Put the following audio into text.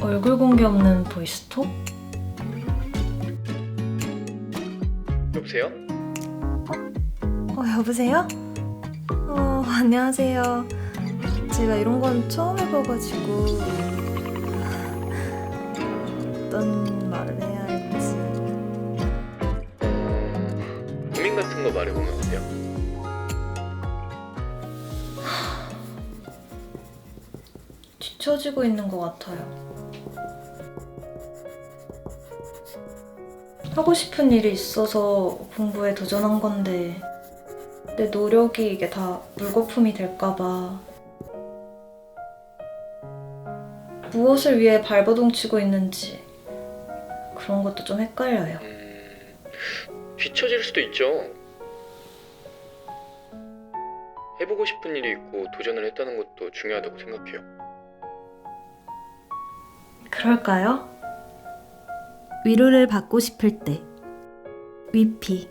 얼굴 공개 없는 보이스톡? 여보세요? 어, 여보세요? 어, 안녕하세요. 제가 이런 건 처음 해봐가지고 어떤 말을 해 같은 거 말해보면 어때요? 뒤처지고 있는 것 같아요. 하고 싶은 일이 있어서 공부에 도전한 건데 내 노력이 이게 다 물거품이 될까봐 무엇을 위해 발버둥 치고 있는지 그런 것도 좀 헷갈려요. 음, 뒤처질 수도 있죠. 해보고 싶은 일이 있고 도전을 했다는 것도 중요하다고 생각해요. 그럴까요? 위로를 받고 싶을 때 위피